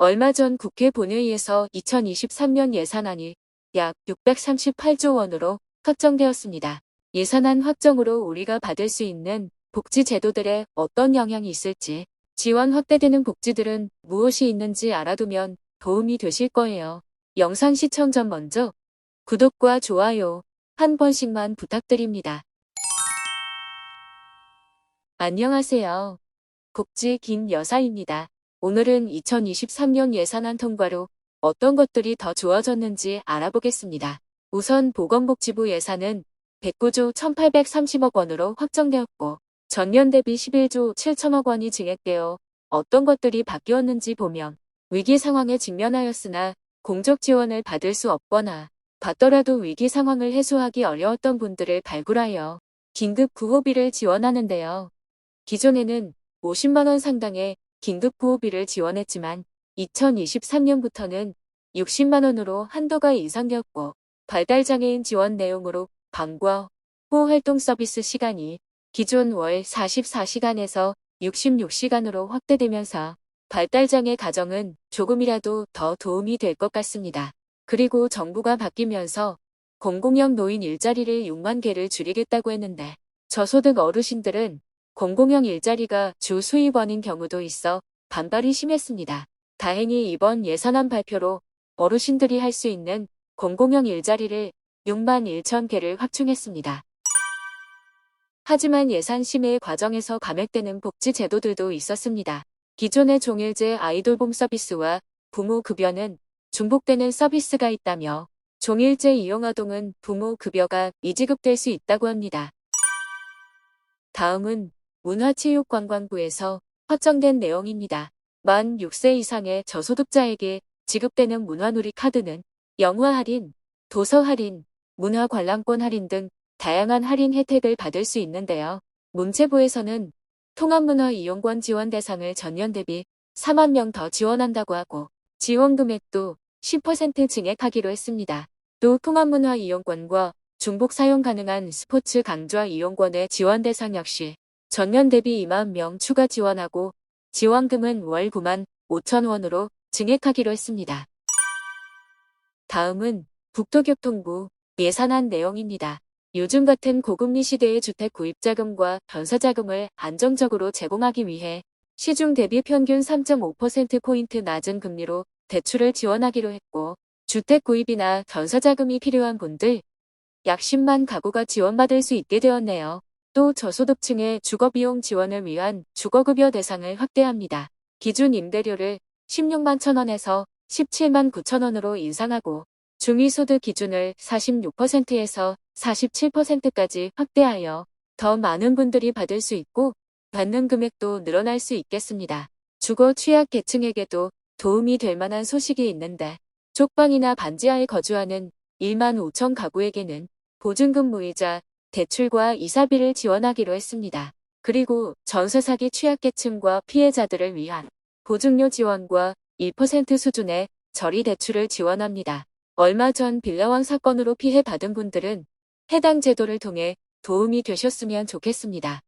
얼마 전 국회 본회의에서 2023년 예산안이 약 638조 원으로 확정되었습니다. 예산안 확정으로 우리가 받을 수 있는 복지 제도들에 어떤 영향이 있을지, 지원 확대되는 복지들은 무엇이 있는지 알아두면 도움이 되실 거예요. 영상 시청 전 먼저 구독과 좋아요 한 번씩만 부탁드립니다. 안녕하세요. 복지 김 여사입니다. 오늘은 2023년 예산안 통과로 어떤 것들이 더 좋아졌는지 알아보겠습니다. 우선 보건복지부 예산은 109조 1830억 원으로 확정되었고 전년 대비 11조 7천억 원이 증액되어 어떤 것들이 바뀌었는지 보면 위기 상황에 직면하였으나 공적 지원을 받을 수 없거나 받더라도 위기 상황을 해소하기 어려웠던 분들을 발굴하여 긴급 구호비를 지원하는데요. 기존에는 50만원 상당의 긴급 구호비를 지원했지만 2023년부터는 60만원으로 한도가 인상되었고 발달장애인 지원 내용으로 방과 호 활동 서비스 시간이 기존 월 44시간에서 66시간으로 확대되면서 발달장애 가정은 조금이라도 더 도움이 될 것 같습니다. 그리고 정부가 바뀌면서 공공형 노인 일자리를 6만 개를 줄이겠다고 했는데 저소득 어르신들은 공공형 일자리가 주 수입원인 경우도 있어 반발이 심했습니다. 다행히 이번 예산안 발표로 어르신들이 할 수 있는 공공형 일자리를 6만 1천 개를 확충했습니다. 하지만 예산 심의 과정에서 감액되는 복지 제도들도 있었습니다. 기존의 종일제 아이돌봄 서비스와 부모 급여는 중복되는 서비스가 있다며 종일제 이용아동은 부모 급여가 미지급될 수 있다고 합니다. 다음은 문화체육관광부에서 확정된 내용입니다. 만 6세 이상의 저소득자에게 지급되는 문화누리 카드는 영화 할인, 도서 할인, 문화 관람권 할인 등 다양한 할인 혜택을 받을 수 있는데요. 문체부에서는 통합문화 이용권 지원 대상을 전년 대비 4만 명 더 지원한다고 하고 지원 금액도 10% 증액하기로 했습니다. 또 통합문화 이용권과 중복 사용 가능한 스포츠 강좌 이용권의 지원 대상 역시 전년 대비 2만 명 추가 지원하고 지원금은 월 9만 5천 원으로 증액하기로 했습니다. 다음은 국토교통부 예산안 내용입니다. 요즘 같은 고금리 시대의 주택 구입 자금과 변사 자금을 안정적으로 제공하기 위해 시중 대비 평균 3.5%포인트 낮은 금리로 대출을 지원하기로 했고 주택 구입이나 변사 자금이 필요한 분들 약 10만 가구가 지원받을 수 있게 되었네요. 또 저소득층의 주거비용 지원을 위한 주거급여 대상을 확대합니다. 기준 임대료를 16만 천원에서 17만 9천원으로 인상하고 중위소득 기준을 46%에서 47%까지 확대하여 더 많은 분들이 받을 수 있고 받는 금액도 늘어날 수 있겠습니다. 주거 취약 계층에게도 도움이 될 만한 소식이 있는데 쪽방이나 반지하에 거주하는 1만 5천 가구에게는 보증금 무이자 대출과 이사비를 지원하기로 했습니다. 그리고 전세 사기 취약계층과 피해자들을 위한 보증료 지원과 1% 수준의 저리 대출을 지원합니다. 얼마 전 빌라왕 사건으로 피해받은 분들은 해당 제도를 통해 도움이 되셨으면 좋겠습니다.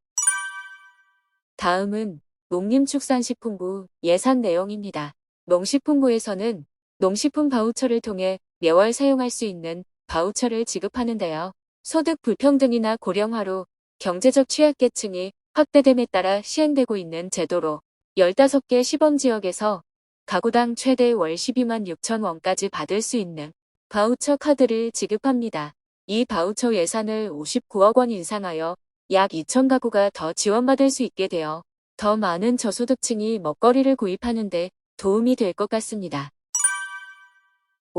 다음은 농림축산식품부 예산 내용입니다. 농식품부에서는 농식품 바우처를 통해 매월 사용할 수 있는 바우처를 지급하는데요. 소득 불평등이나 고령화로 경제적 취약계층이 확대됨에 따라 시행되고 있는 제도로 15개 시범지역에서 가구당 최대 월 12만 6천 원까지 받을 수 있는 바우처 카드를 지급합니다. 이 바우처 예산을 59억 원 인상하여 약 2천 가구가 더 지원받을 수 있게 되어 더 많은 저소득층이 먹거리를 구입하는데 도움이 될 것 같습니다.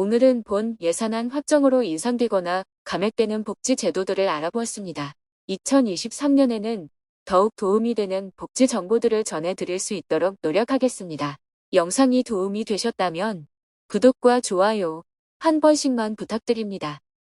오늘은 본 예산안 확정으로 인상되거나 감액되는 복지 제도들을 알아보았습니다. 2023년에는 더욱 도움이 되는 복지 정보들을 전해드릴 수 있도록 노력하겠습니다. 영상이 도움이 되셨다면 구독과 좋아요 한 번씩만 부탁드립니다.